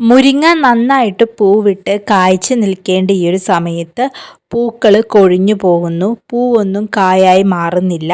മുരിങ്ങ നന്നായിട്ട് പൂവിട്ട് കായ്ച്ചു നിൽക്കേണ്ട ഈ ഒരു സമയത്ത് പൂക്കൾ കൊഴിഞ്ഞു പോകുന്നു. പൂവൊന്നും കായായി മാറുന്നില്ല.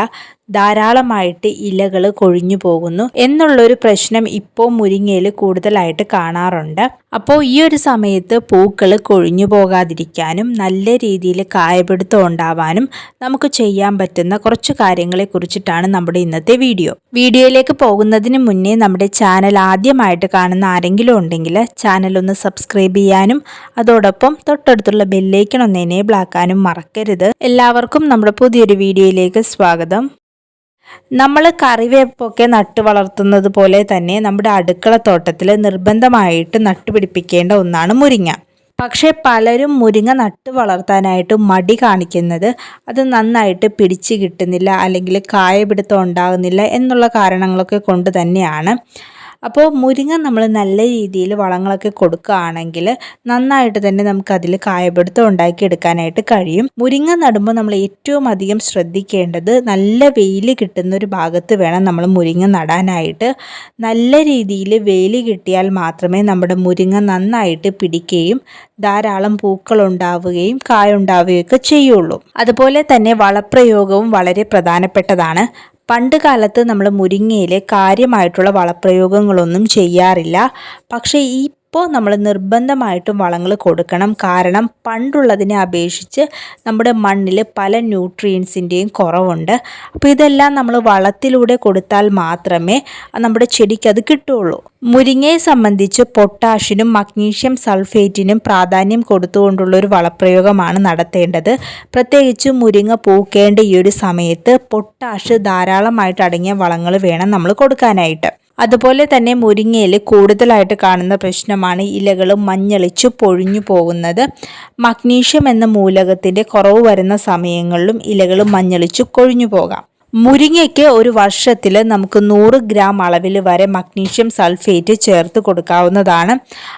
ധാരാളമായിട്ട് ഇലകൾ കൊഴിഞ്ഞു പോകുന്നു. എന്നുള്ളൊരു പ്രശ്നം ഇപ്പോൾ മുരിങ്ങയിൽ കൂടുതലായിട്ട് കാണാറുണ്ട്. അപ്പോൾ ഈ ഒരു സമയത്ത് പൂക്കൾ കൊഴിഞ്ഞു പോകാതിരിക്കാനും നല്ല രീതിയിൽ കായപിടുത്തം ഉണ്ടാവാനും നമുക്ക് ചെയ്യാൻ പറ്റുന്ന കുറച്ച് കാര്യങ്ങളെ കുറിച്ചിട്ടാണ് നമ്മുടെ ഇന്നത്തെ വീഡിയോ. വീഡിയോയിലേക്ക് പോകുന്നതിന് മുന്നേ നമ്മുടെ ചാനൽ ആദ്യമായിട്ട് കാണുന്ന ആരെങ്കിലും ഉണ്ടെങ്കിൽ ചാനൽ ഒന്ന് സബ്സ്ക്രൈബ് ചെയ്യാനും അതോടൊപ്പം തൊട്ടടുത്തുള്ള ബെല്ലൈക്കൺ ഒന്ന് എനേബിൾ ആക്കാനും മറക്കരുത്. എല്ലാവർക്കും നമ്മുടെ പുതിയൊരു വീഡിയോയിലേക്ക് സ്വാഗതം. നമ്മൾ കറിവേപ്പൊക്കെ നട്ടു വളർത്തുന്നത് പോലെ തന്നെ നമ്മുടെ അടുക്കളത്തോട്ടത്തിൽ നിർബന്ധമായിട്ട് നട്ടുപിടിപ്പിക്കേണ്ട ഒന്നാണ് മുരിങ്ങ. പക്ഷേ പലരും മുരിങ്ങ നട്ടു വളർത്താനായിട്ട് മടി കാണിക്കുന്നത് അത് നന്നായിട്ട് പിടിച്ചു കിട്ടുന്നില്ല അല്ലെങ്കിൽ കായപിടുത്തം ഉണ്ടാകുന്നില്ല എന്നുള്ള കാരണങ്ങളൊക്കെ കൊണ്ട് തന്നെയാണ്. അപ്പോൾ മുരിങ്ങ നമ്മൾ നല്ല രീതിയിൽ വളങ്ങളൊക്കെ കൊടുക്കുകയാണെങ്കിൽ നന്നായിട്ട് തന്നെ നമുക്കതിൽ കായപിടുത്തം ഉണ്ടാക്കിയെടുക്കാനായിട്ട് കഴിയും. മുരിങ്ങ നടുമ്പോൾ നമ്മൾ ഏറ്റവും അധികം ശ്രദ്ധിക്കേണ്ടത് നല്ല വെയിൽ കിട്ടുന്ന ഒരു ഭാഗത്ത് വേണം നമ്മൾ മുരിങ്ങ നടാനായിട്ട്. നല്ല രീതിയിൽ വെയിൽ കിട്ടിയാൽ മാത്രമേ നമ്മുടെ മുരിങ്ങ നന്നായിട്ട് പിടിക്കുകയും ധാരാളം പൂക്കൾ ഉണ്ടാവുകയും കായ ഉണ്ടാവുകയൊക്കെ ചെയ്യുള്ളൂ. അതുപോലെ തന്നെ വളപ്രയോഗവും വളരെ പ്രധാനപ്പെട്ടതാണ്. പണ്ട് കാലത്ത് നമ്മൾ മുരിങ്ങയിൽ കാര്യമായിട്ടുള്ള വളപ്രയോഗങ്ങളൊന്നും ചെയ്യാറില്ല. പക്ഷേ ഈ ഇപ്പോൾ നമ്മൾ നിർബന്ധമായിട്ടും വളങ്ങൾ കൊടുക്കണം. കാരണം പണ്ടുള്ളതിനെ അപേക്ഷിച്ച് നമ്മുടെ മണ്ണിൽ പല ന്യൂട്രിയൻസിന്റെയും കുറവുണ്ട്. അപ്പോൾ ഇതെല്ലാം നമ്മൾ വളത്തിലൂടെ കൊടുത്താൽ മാത്രമേ നമ്മുടെ ചെടിക്ക് അത് കിട്ടുള്ളൂ മുരിങ്ങയെ സംബന്ധിച്ച് പൊട്ടാഷിനും മഗ്നീഷ്യം സൾഫേറ്റിനും പ്രാധാന്യം കൊടുത്തുകൊണ്ടുള്ള ഒരു വളപ്രയോഗമാണ് നടത്തേണ്ടത്. പ്രത്യേകിച്ച് മുരിങ്ങ പൂക്കേണ്ട ഈ ഒരു സമയത്ത് പൊട്ടാഷ് ധാരാളമായിട്ട് അടങ്ങിയ വളങ്ങൾ വേണം നമ്മൾ കൊടുക്കാനായിട്ട്. അതുപോലെ തന്നെ മുരിങ്ങയിൽ കൂടുതലായിട്ട് കാണുന്ന പ്രശ്നമാണ് ഇലകൾ മഞ്ഞളിച്ചു പൊഴിഞ്ഞു പോകുന്നത്. മഗ്നീഷ്യം എന്ന മൂലകത്തിന്റെ കുറവ് വരുന്ന സമയങ്ങളിലും ഇലകൾ മഞ്ഞളിച്ചു കൊഴിഞ്ഞു പോകാം. മുരിങ്ങയ്ക്ക് ഒരു വർഷത്തിൽ നമുക്ക് നൂറ് ഗ്രാം അളവിൽ വരെ മഗ്നീഷ്യം സൾഫേറ്റ് ചേർത്ത് കൊടുക്കാവുന്നതാണ്.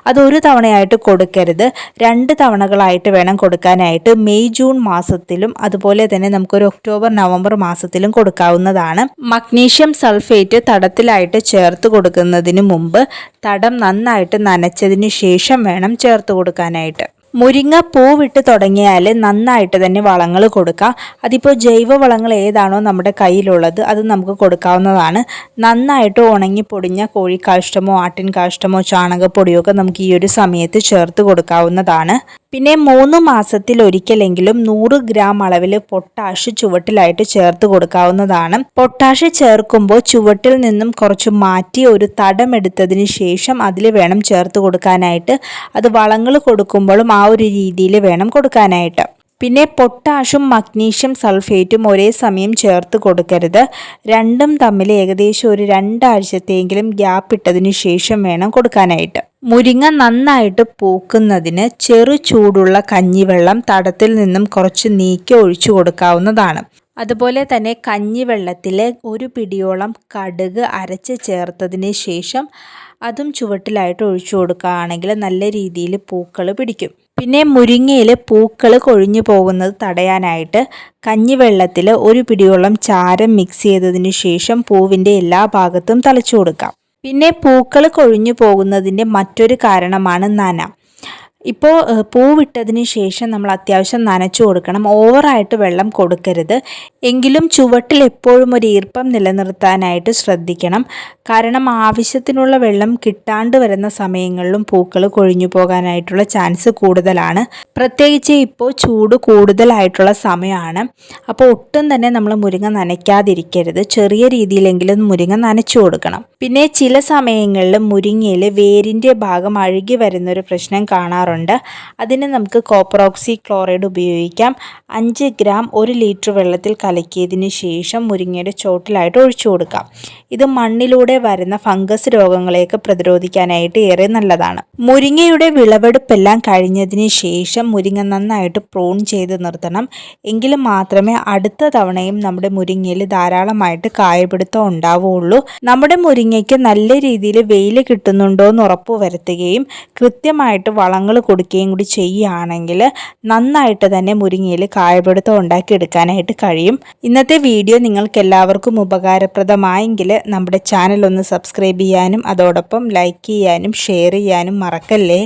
അത് ഒരു തവണയായിട്ട് കൊടുക്കരുത്. രണ്ട് തവണകളായിട്ട് വേണം കൊടുക്കാനായിട്ട്. മെയ് ജൂൺ മാസത്തിലും അതുപോലെ തന്നെ നമുക്കൊരു ഒക്ടോബർ നവംബർ മാസത്തിലും കൊടുക്കാവുന്നതാണ്. മഗ്നീഷ്യം സൾഫേറ്റ് തടത്തിലായിട്ട് ചേർത്ത് കൊടുക്കുന്നതിന് മുമ്പ് തടം നന്നായിട്ട് നനച്ചതിന് ശേഷം വേണം ചേർത്ത് കൊടുക്കാനായിട്ട്. മുരിങ്ങ പൂവിട്ട് തുടങ്ങിയാൽ നന്നായിട്ട് തന്നെ വളങ്ങൾ കൊടുക്കാം. അതിപ്പോൾ ജൈവ വളങ്ങൾ ഏതാണോ നമ്മുടെ കയ്യിലുള്ളത് അത് നമുക്ക് കൊടുക്കാവുന്നതാണ്. നന്നായിട്ട് ഉണങ്ങി പൊടിഞ്ഞ കോഴിക്കാഷ്ടമോ ആട്ടിൻ കാഷ്ടമോ ചാണകപ്പൊടിയോ ഒക്കെ നമുക്ക് ഈ ഒരു സമയത്ത് ചേർത്ത് കൊടുക്കാവുന്നതാണ്. പിന്നെ മൂന്ന് മാസത്തിൽ ഒരിക്കലെങ്കിലും നൂറ് ഗ്രാം അളവിൽ പൊട്ടാഷ് ചുവട്ടിലായിട്ട് ചേർത്ത് കൊടുക്കാവുന്നതാണ്. പൊട്ടാഷ് ചേർക്കുമ്പോൾ ചുവട്ടിൽ നിന്നും കുറച്ച് മാറ്റി ഒരു തടം എടുത്തതിന് ശേഷം അതിൽ വേണം ചേർത്ത് കൊടുക്കാനായിട്ട്. അത് വളങ്ങൾ കൊടുക്കുമ്പോഴും ആ ഒരു രീതിയിൽ വേണം കൊടുക്കാനായിട്ട്. പിന്നെ പൊട്ടാഷും മഗ്നീഷ്യം സൾഫേറ്റും ഒരേ സമയം ചേർത്ത് കൊടുക്കരുത്. രണ്ടും തമ്മിൽ ഏകദേശം ഒരു രണ്ടാഴ്ചത്തെയെങ്കിലും ഗ്യാപ്പ് ഇട്ടതിന് ശേഷം വേണം കൊടുക്കാനായിട്ട്. മുരിങ്ങ നന്നായിട്ട് പൂക്കുന്നതിന് ചെറു ചൂടുള്ള കഞ്ഞിവെള്ളം തടത്തിൽ നിന്നും കുറച്ച് നീക്കി ഒഴിച്ചു കൊടുക്കാവുന്നതാണ്. അതുപോലെ തന്നെ കഞ്ഞിവെള്ളത്തിൽ ഒരു പിടിയോളം കടുക് അരച്ച് ചേർത്തതിന് ശേഷം അതും ചുവട്ടിലായിട്ട് ഒഴിച്ചു കൊടുക്കുകയാണെങ്കിൽ നല്ല രീതിയിൽ പൂക്കൾ പിടിക്കും. പിന്നെ മുരിങ്ങയിൽ പൂക്കൾ കൊഴിഞ്ഞു പോകുന്നത് തടയാനായിട്ട് കഞ്ഞിവെള്ളത്തിൽ ഒരു പിടിയോളം ചാരം മിക്സ് ചെയ്തതിന് ശേഷം പൂവിന്റെ എല്ലാ ഭാഗത്തും തളിച്ചു കൊടുക്കാം. പിന്നെ പൂക്കൾ കൊഴിഞ്ഞു പോകുന്നതിന്റെ മറ്റൊരു കാരണമാണ് നന. ഇപ്പോൾ പൂവിട്ടതിന് ശേഷം നമ്മൾ അത്യാവശ്യം നനച്ചു കൊടുക്കണം. ഓവറായിട്ട് വെള്ളം കൊടുക്കരുത്. എങ്കിലും ചുവട്ടിൽ എപ്പോഴും ഒരു ഈർപ്പം നിലനിർത്താനായിട്ട് ശ്രദ്ധിക്കണം. കാരണം ആവശ്യത്തിനുള്ള വെള്ളം കിട്ടാണ്ട് വരുന്ന സമയങ്ങളിലും പൂക്കൾ കൊഴിഞ്ഞു പോകാനായിട്ടുള്ള ചാൻസ് കൂടുതലാണ്. പ്രത്യേകിച്ച് ഇപ്പോൾ ചൂട് കൂടുതലായിട്ടുള്ള സമയമാണ്. അപ്പോൾ ഒട്ടും തന്നെ നമ്മൾ മുരിങ്ങ നനയ്ക്കാതിരിക്കരുത്. ചെറിയ രീതിയിലെങ്കിലും മുരിങ്ങ നനച്ചു കൊടുക്കണം. പിന്നെ ചില സമയങ്ങളിൽ മുരിങ്ങയിൽ വേരിന്റെ ഭാഗം അഴുകി വരുന്നൊരു പ്രശ്നം കാണാറുണ്ട്. അതിന് നമുക്ക് കോപ്രോക്സി ക്ലോറൈഡ് ഉപയോഗിക്കാം. അഞ്ച് ഗ്രാം ഒരു ലിറ്റർ വെള്ളത്തിൽ കലക്കിയതിന് ശേഷം മുരിങ്ങയുടെ ചോട്ടിലായിട്ട് ഒഴിച്ചു കൊടുക്കാം. ഇത് മണ്ണിലൂടെ വരുന്ന ഫംഗസ് രോഗങ്ങളെയൊക്കെ പ്രതിരോധിക്കാനായിട്ട് ഏറെ നല്ലതാണ്. മുരിങ്ങയുടെ വിളവെടുപ്പെല്ലാം കഴിഞ്ഞതിന് ശേഷം മുരിങ്ങ നന്നായിട്ട് പ്രൂൺ ചെയ്ത് നിർത്തണം. എങ്കിൽ മാത്രമേ അടുത്ത തവണയും നമ്മുടെ മുരിങ്ങയിൽ ധാരാളമായിട്ട് കായപിടുത്തം ഉണ്ടാവുകയുള്ളൂ. നമ്മുടെ മുരിങ്ങ മുരിങ്ങയ്ക്ക് നല്ല രീതിയിൽ വെയിൽ കിട്ടുന്നുണ്ടോ എന്ന് ഉറപ്പ് വരുത്തുകയും കൃത്യമായിട്ട് വളങ്ങൾ കൊടുക്കുകയും കൂടി ചെയ്യുകയാണെങ്കിൽ നന്നായിട്ട് തന്നെ മുരിങ്ങയിൽ കായപിടുത്തം ഉണ്ടാക്കി എടുക്കാനായിട്ട് കഴിയും. ഇന്നത്തെ വീഡിയോ നിങ്ങൾക്ക് എല്ലാവർക്കും ഉപകാരപ്രദമായെങ്കിൽ നമ്മുടെ ചാനൽ ഒന്ന് സബ്സ്ക്രൈബ് ചെയ്യാനും അതോടൊപ്പം ലൈക്ക് ചെയ്യാനും ഷെയർ ചെയ്യാനും മറക്കല്ലേ?